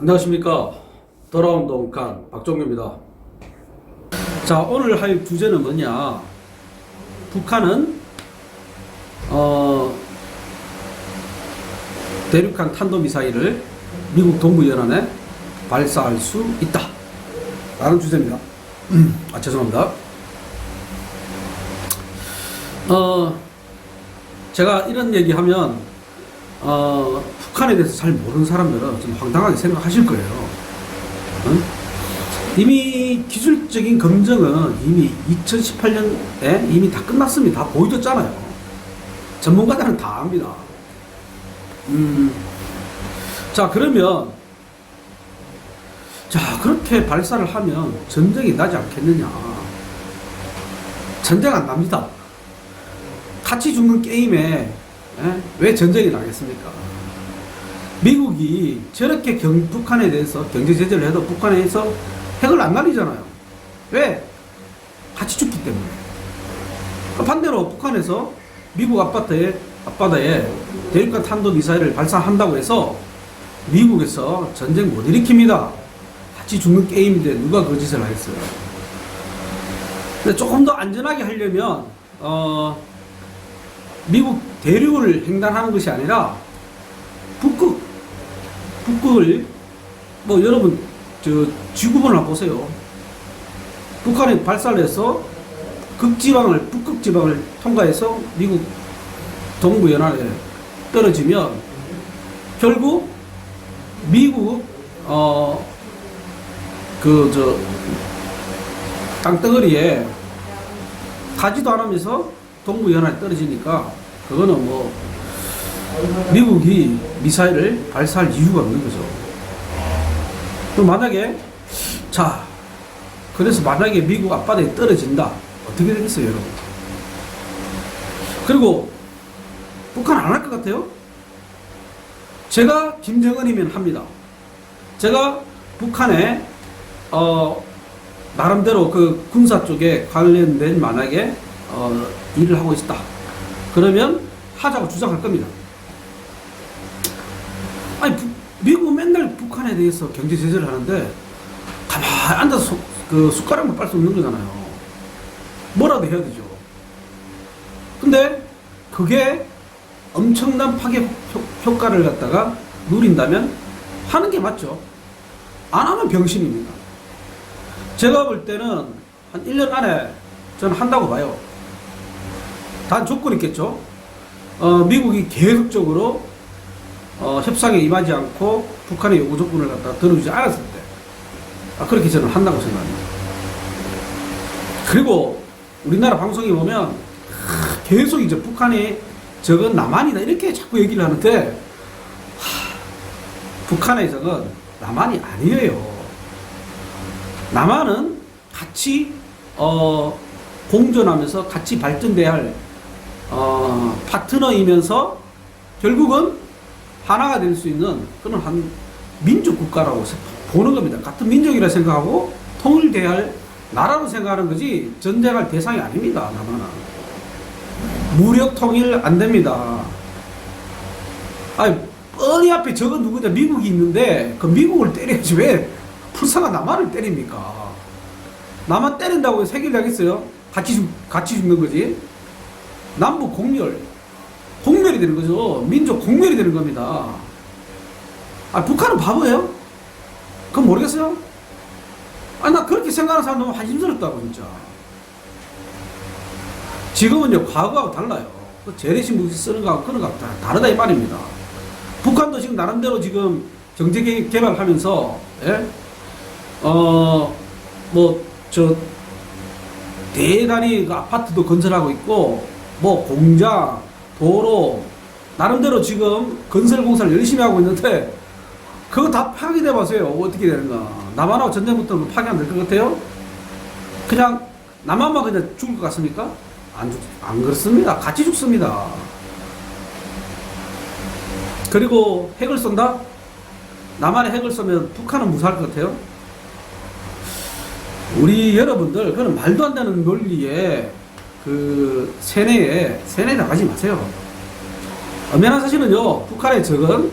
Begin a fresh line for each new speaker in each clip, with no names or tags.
안녕하십니까. 돌아온 동간 박종규입니다. 자 오늘 할 주제는 뭐냐? 북한은 어 대륙간 탄도미사일을 미국 동부연안에 발사할 수 있다. 라는 주제입니다. 아 죄송합니다. 어 제가 이런 얘기하면 어, 북한에 대해서 잘 모르는 사람들은 좀 황당하게 생각하실 거예요. 응? 이미 기술적인 검증은 이미 2018년에 이미 다 끝났습니다. 다 보여줬잖아요. 전문가들은 다 압니다. 음, 자, 그러면, 자, 그렇게 발사를 하면 전쟁이 나지 않겠느냐. 전쟁 안 납니다. 같이 죽는 게임에 예? 왜 전쟁이 나겠습니까? 미국이 저렇게 경, 북한에 대해서 경제 제재를 해도 북한에서 핵을 안 날리잖아요. 왜? 같이 죽기 때문에. 반대로 북한에서 미국 앞바다에, 앞바다에 대륙간 탄도 미사일을 발사한다고 해서 미국에서 전쟁 못 일으킵니다. 같이 죽는 게임인데 누가 그 짓을 하겠어요? 근데 조금 더 안전하게 하려면, 어, 미국 대륙을 횡단하는 것이 아니라 북극 북극을 뭐 여러분 저 지구본을 보세요. 북한이 발사를 해서 극지방을 북극 지방을 통과해서 미국 동부 연안에 떨어지면 결국 미국 어 그 저 땅덩어리에 가지도 않으면서 동부 연안에 떨어지니까 그거는 뭐 미국이 미사일을 발사할 이유가 없는 거죠. 그럼 만약에 자 그래서 만약에 미국 앞바다에 떨어진다 어떻게 되겠어요, 여러분? 그리고 북한 안 할 것 같아요? 제가 김정은이면 합니다. 제가 북한에 어 나름대로 그 군사 쪽에 관련된 만약에 어, 일을 하고 있다. 그러면 하자고 주장할 겁니다. 아니 부, 미국 맨날 북한에 대해서 경제 제재를 하는데 가만히 앉아서 소, 그 숟가락만 빨 수 없는 거잖아요. 뭐라도 해야 되죠. 근데 그게 엄청난 파괴 효, 효과를 갖다가 누린다면 하는 게 맞죠. 안 하면 병신입니다. 제가 볼 때는 한 1년 안에 저는 한다고 봐요. 단 조건이 있겠죠. 어, 미국이 계속적으로 어, 협상에 임하지 않고 북한의 요구 조건을 갖다 들어주지 않았을 때 아, 그렇게 저는 한다고 생각합니다. 그리고 우리나라 방송에 보면 하, 계속 이제 북한이 저건 남한이다 이렇게 자꾸 얘기를 하는데 하, 북한의 적은 남한이 아니에요. 남한은 같이 어, 공존하면서 같이 발전돼야 할 어, 파트너이면서 결국은 하나가 될 수 있는 그런 한 민족 국가라고 보는 겁니다. 같은 민족이라 생각하고 통일돼야 할 나라로 생각하는 거지 전쟁할 대상이 아닙니다. 남한은 무력 통일 안 됩니다. 아니 뻔히 앞에 저거 누구냐 미국이 있는데 그 미국을 때려야지 왜 불쌍한 남한을 때립니까? 남한 때린다고 세계를 하겠어요? 같이 죽, 같이 죽는 거지. 남북 공멸. 공멸이 되는 거죠. 민족 공멸이 되는 겁니다. 아, 북한은 바보예요? 그건 모르겠어요? 아, 나 그렇게 생각하는 사람 너무 한심스럽다고, 진짜. 지금은요, 과거하고 달라요. 그 무기 쓰는 거하고 그런 거하고 다 다르다, 이 말입니다. 북한도 지금 나름대로 지금 경제 개- 개발하면서, 예? 어, 뭐, 저, 대단히 그 아파트도 건설하고 있고, 뭐 공장, 도로, 나름대로 지금 건설 공사를 열심히 하고 있는데, 그거 다 파괴돼 보세요. 어떻게 되는가. 남한하고 전쟁부터 파괴 안될 것 같아요? 그냥, 남한만 그냥 죽을 것 같습니까? 안 죽, 안 그렇습니다. 같이 죽습니다. 그리고 핵을 쏜다? 남한에 핵을 쏘면 북한은 무사할 것 같아요? 우리 여러분들 그런 말도 안 되는 논리에 그 세뇌에 세뇌 나가지 마세요. 엄연한 사실은요 북한의 적은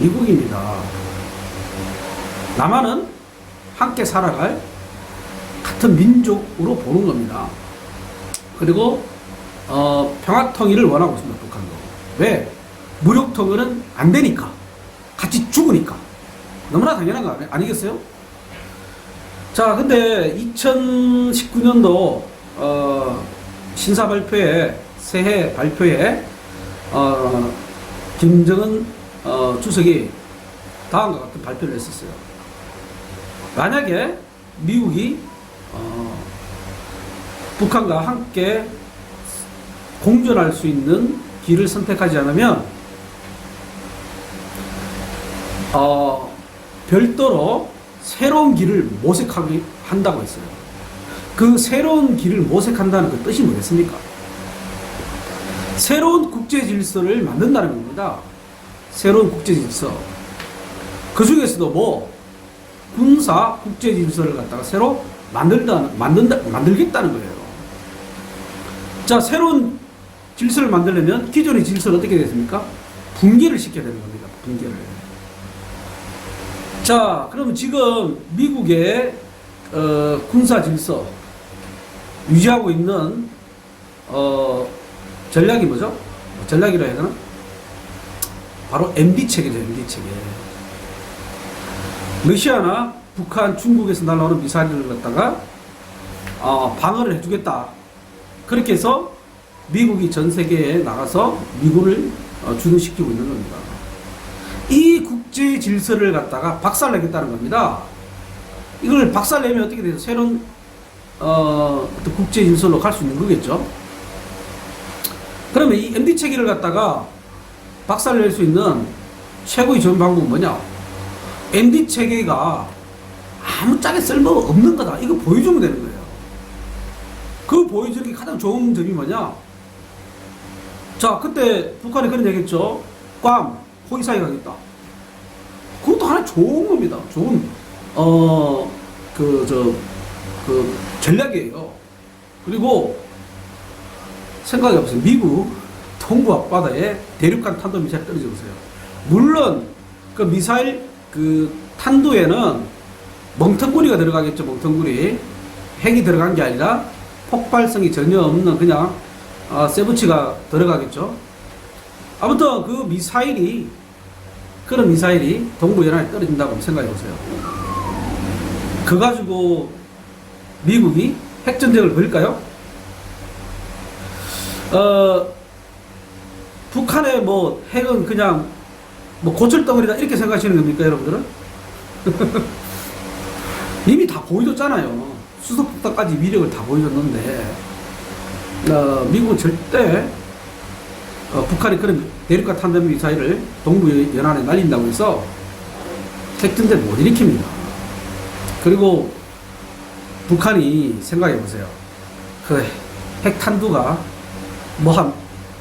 미국입니다. 남한은 함께 살아갈 같은 민족으로 보는 겁니다. 그리고 어, 평화 통일을 원하고 있습니다. 북한도. 왜? 무력 통일은 안 되니까. 같이 죽으니까. 너무나 당연한 거 아니- 아니겠어요? 자, 근데 2019년도 어, 신사 발표에 새해 발표에 어, 김정은 어, 주석이 다음과 같은 발표를 했었어요. 만약에 미국이 어, 북한과 함께 공존할 수 있는 길을 선택하지 않으면 어, 별도로 새로운 길을 모색하기 한다고 했어요. 그 새로운 길을 모색한다는 그 뜻이 뭐겠습니까? 새로운 국제 질서를 만든다는 겁니다. 새로운 국제 질서. 그 중에서도 뭐 군사 국제 질서를 갖다가 새로 만들다 만든다 만들겠다는 거예요. 자, 새로운 질서를 만들려면 기존의 질서는 어떻게 됐습니까? 붕괴를 시켜야 되는 겁니다. 붕괴를. 자, 그러면 지금 미국의 어, 군사 질서 유지하고 있는 어, 전략이 뭐죠? 전략이라 해야 되나? 바로 MD 체계죠, MD 체계. 러시아나 북한, 중국에서 날아오는 미사일을 갖다가 어, 방어를 해주겠다. 그렇게 해서 미국이 전 세계에 나가서 미군을 어, 주둔시키고 있는 겁니다. 이 국제 질서를 갖다가 박살내겠다는 겁니다. 이걸 박살내면 어떻게 돼요? 새로운 어, 국제 질서로 갈 수 있는 거겠죠. 그러면 이 MD 체계를 갖다가 박살낼 수 있는 최고의 좋은 방법은 뭐냐? MD 체계가 아무 짝에 쓸모 없는 거다. 이거 보여주면 되는 거예요. 그 보여주는 게 가장 좋은 점이 뭐냐? 자, 그때 북한이 그런 얘기 했죠. 꽝, 호위 사이 가겠다. 그것도 하나 좋은 겁니다. 좋은, 어, 그, 저, 그, 전략이에요. 그리고 생각해 보세요. 미국 동부 앞바다에 대륙간 탄도 미사일 떨어져 보세요. 물론 그 미사일 그 탄도에는 멍텅구리가 들어가겠죠. 멍텅구리. 핵이 들어간 게 아니라 폭발성이 전혀 없는 그냥 아, 세부치가 들어가겠죠. 아무튼 그 미사일이 그런 미사일이 동부 연안에 떨어진다고 생각해 보세요. 그 가지고 미국이 핵전쟁을 벌일까요? 어, 북한의 뭐 핵은 그냥 뭐 고철덩어리다 이렇게 생각하시는 겁니까, 여러분들은? 이미 다 보여줬잖아요. 수석부터까지 위력을 다 보여줬는데, 어, 미국은 절대 어, 북한이 그런 대륙간 탄도 미사일을 동부 연안에 날린다고 해서 핵전쟁 못 일으킵니다. 그리고 북한이 생각해 보세요. 그 핵탄두가 뭐 한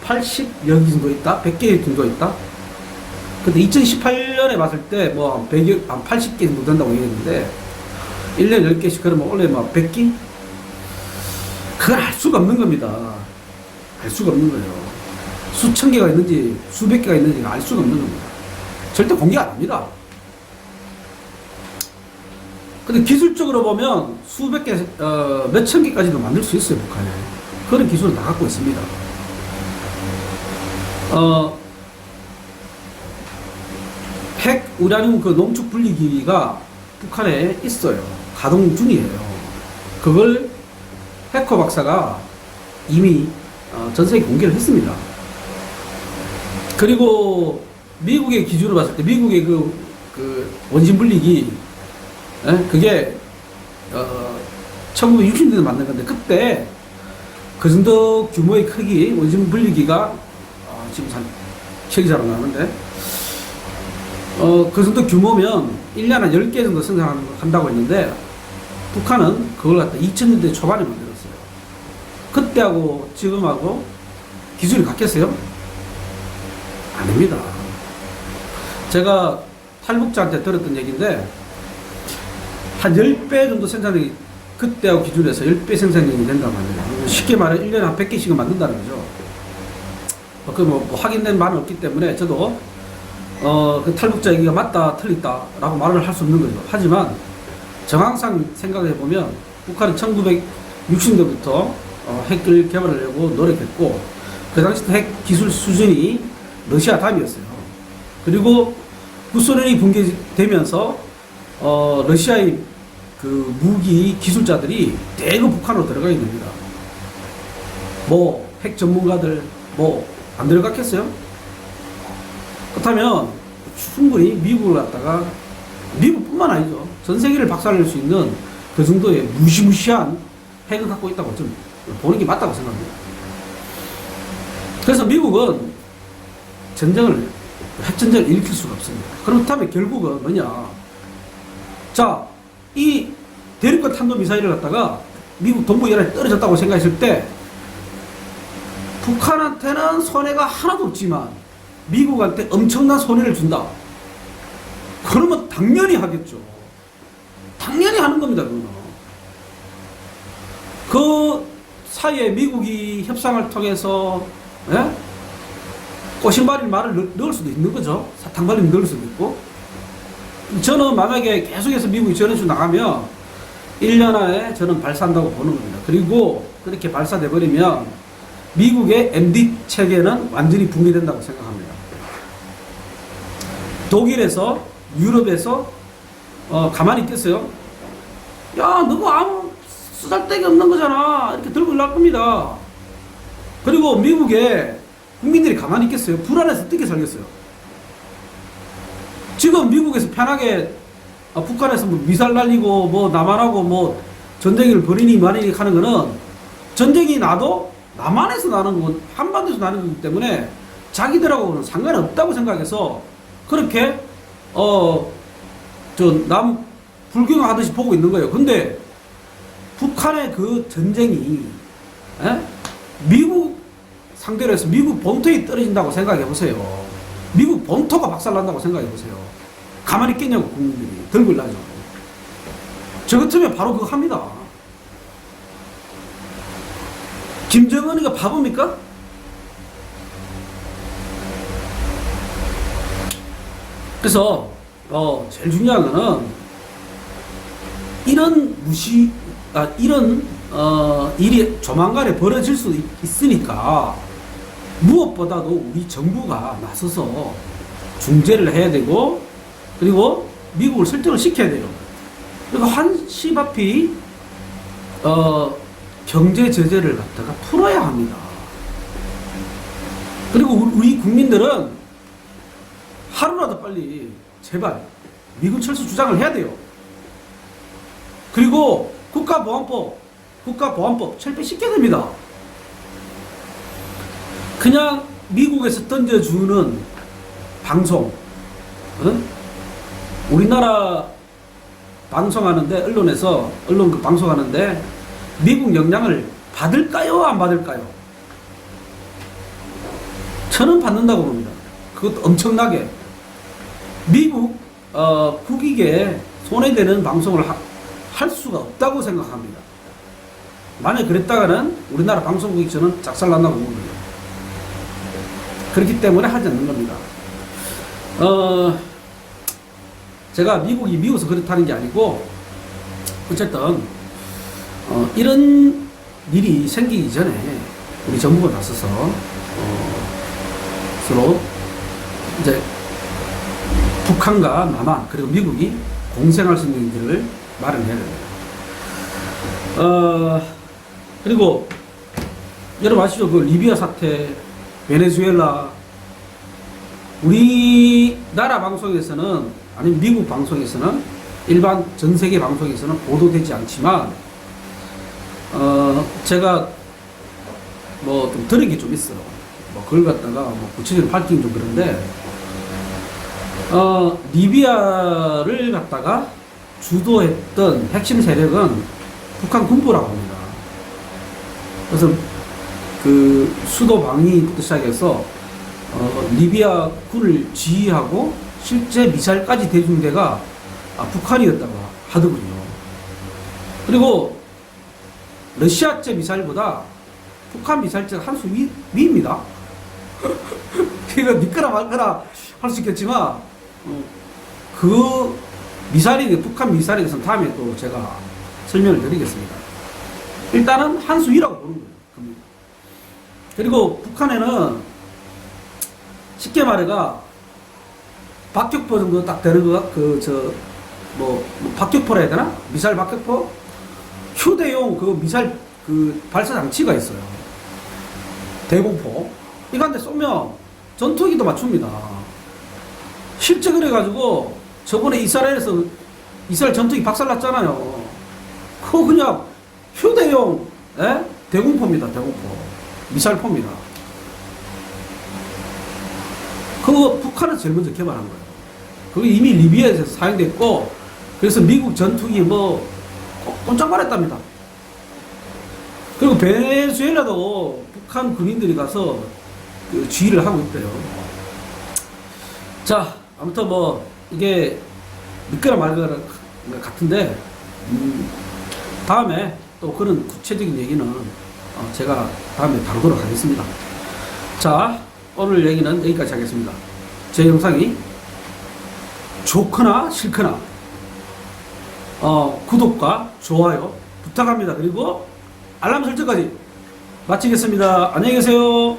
80여 개 정도 있다? 100개 정도 있다? 근데 2018년에 봤을 때 뭐한 100여, 한 80개 정도 된다고 얘기했는데 1년에 10개씩 그러면 원래 막 100개? 그걸 알 수가 없는 겁니다. 알 수가 없는 거예요. 수천 개가 있는지 수백 개가 있는지 알 수가 없는 겁니다. 절대 공개 안 합니다. 근데 기술적으로 보면 수백 개, 어, 몇천 개까지도 만들 수 있어요, 북한에. 그런 기술을 다 갖고 있습니다. 어, 핵 우라늄 그 농축 분리기가 북한에 있어요. 가동 중이에요. 그걸 해커 박사가 이미 어, 전 세계 공개를 했습니다. 그리고 미국의 기준으로 봤을 때 미국의 그, 그 원심 분리기 예? 그게 어, 1960년대 에 만든 건데 그때 그 정도 규모의 크기 원심 분리기가 어, 지금 잘 기억이 잘 안 나는데 어, 그 정도 규모면 1년에 한 10개 정도 생산한다고 했는데 북한은 그걸 갖다 2000년대 초반에 만들었어요. 그때하고 지금하고 기술이 같겠어요? 아닙니다. 제가 탈북자한테 들었던 얘기인데 한 10배 정도 생산력이 그때하고 기준해서 10배 생산력이 된단 말이에요. 쉽게 말해 1년에 한 100개씩은 만든다는 거죠. 어, 그뭐 뭐 확인된 바는 없기 때문에 저도 어, 그 탈북자 얘기가 맞다, 틀렸다라고 말을 할 수 없는 거죠. 하지만 정황상 생각해 보면 북한은 1960년부터 어, 핵을 개발하려고 노력했고 그 당시 핵 기술 수준이 러시아 다음이었어요. 그리고 구소련이 붕괴되면서 어, 러시아의 그 무기 기술자들이 대거 북한으로 들어가게 됩니다. 뭐 핵 전문가들 뭐 안 들어갔겠어요? 그렇다면 충분히 미국을 갖다가 미국뿐만 아니죠. 전 세계를 박살낼 수 있는 그 정도의 무시무시한 핵을 갖고 있다고 좀 보는 게 맞다고 생각합니다. 그래서 미국은 전쟁을 핵전쟁을 일으킬 수가 없습니다. 그렇다면 결국은 뭐냐? 자, 이 대륙간 탄도 미사일을 갖다가 미국 동부 연안에 떨어졌다고 생각했을 때 북한한테는 손해가 하나도 없지만 미국한테 엄청난 손해를 준다. 그러면 당연히 하겠죠. 당연히 하는 겁니다, 그거는. 그 사이에 미국이 협상을 통해서, 예? 꼬신발인 말을 넣- 넣을 수도 있는 거죠. 사탕발인 넣을 수도 있고. 저는 만약에 계속해서 저런 식으로 나가면 1년 안에 저는 발사한다고 보는 겁니다. 그리고 그렇게 발사돼 버리면 미국의 MD 체계는 완전히 붕괴된다고 생각합니다. 독일에서 유럽에서 어, 가만히 있겠어요? 야, 너무 아무 쓰잘데기 없는 거잖아. 이렇게 들고 올라갈 겁니다. 그리고 미국에 국민들이 가만히 있겠어요? 불안해서 어떻게 살겠어요? 지금 미국에서 편하게 아, 북한에서 뭐 미사일 날리고 뭐 남한하고 뭐 전쟁을 벌이니 말이니 하는 거는 전쟁이 나도 남한에서 나는 건 한반도에서 나는 거기 때문에 자기들하고는 상관이 없다고 생각해서 그렇게 어 저 남 불경하듯이 보고 있는 거예요. 근데 북한의 그 전쟁이 에? 미국 상대로 해서 미국 본토에 떨어진다고 생각해 보세요. 미국 본토가 박살난다고 생각해 보세요. 가만히 있겠냐고 국민들이 들고 일나죠. 저 같으면 바로 그거 합니다. 김정은이가 바보입니까? 그래서 어, 제일 중요한 거는 이런 무시 아, 이런 어, 일이 조만간에 벌어질 수 있, 있으니까 무엇보다도 우리 정부가 나서서 중재를 해야 되고 그리고 미국을 설정을 시켜야 돼요. 한시 앞이 어, 경제 제재를 갖다가 풀어야 합니다. 그리고 우리 국민들은 하루라도 빨리 제발 미군 철수 주장을 해야 돼요. 그리고 국가보안법, 국가보안법 철폐시켜야 됩니다. 그냥 미국에서 던져주는 방송, 응? 우리나라 방송하는데 언론에서 언론 그 방송하는데 미국 영향을 받을까요? 안 받을까요? 저는 받는다고 봅니다. 그것도 엄청나게 미국 어, 국익에 손해되는 방송을 하- 할 수가 없다고 생각합니다. 만약 그랬다가는 우리나라 방송국이 저는 작살난다고 봅니다. 그렇기 때문에 하지 않는 겁니다. 어, 제가 미국이 미워서 그렇다는 게 아니고 어쨌든 어, 이런 일이 생기기 전에 우리 정부가 나서서 어, 서로 이제 북한과 남한 그리고 미국이 공생할 수 있는 길을 마련해야 됩니다. 어, 그리고 여러분 아시죠? 그 리비아 사태, 베네수엘라 우리나라 방송에서는 아니면 미국 방송에서는 일반 전 세계 방송에서는 보도되지 않지만 어 제가 뭐 좀 들은 게 좀 있어요. 뭐 그걸 갖다가 뭐 구체적으로 밝히긴 좀 그런데 어 리비아를 갖다가 주도했던 핵심 세력은 북한 군부라고 합니다. 그래서 그 수도 방위부터 시작해서 어, 리비아 군을 지휘하고 실제 미사일까지 대준 데가 아, 북한이었다고 하더군요. 그리고 러시아제 미사일보다 북한 미사일제가 한 수 위, 위입니다. 이거 믿거나 말거나 할 수 있겠지만 어, 그 미사일이 북한 미사일에 대해서는 다음에 또 제가 설명을 드리겠습니다. 일단은 한 수 위라고 보는 거예요. 겁니다. 그리고 북한에는 쉽게 말해가 박격포 정도 딱 되는 거가 그저 뭐, 뭐 박격포라 해야 되나? 미사일 박격포? 휴대용 그 미사일 그 발사 장치가 있어요. 대공포. 이거한테 쏘면 전투기도 맞춥니다. 실제 그래가지고 저번에 이스라엘에서 이스라엘 전투기 박살났잖아요. 그거 그냥 휴대용 예? 대공포입니다. 대공포. 미사일포입니다. 그거 북한은 제일 먼저 개발한 거예요. 그게 이미 리비아에서 사용됐고 그래서 미국 전투기 뭐 꼼짝 말했답니다. 그리고 베네수엘라도 북한 군인들이 가서 그 지휘를 하고 있대요. 자, 아무튼 뭐 이게 믿거나 말거나 같은데 음, 다음에 또 그런 구체적인 얘기는 어, 제가 다음에 다루도록 하겠습니다. 자, 오늘 얘기는 여기까지 하겠습니다. 제 영상이 좋거나 싫거나 어, 구독과 좋아요 부탁합니다. 그리고 알람 설정까지 마치겠습니다. 안녕히 계세요.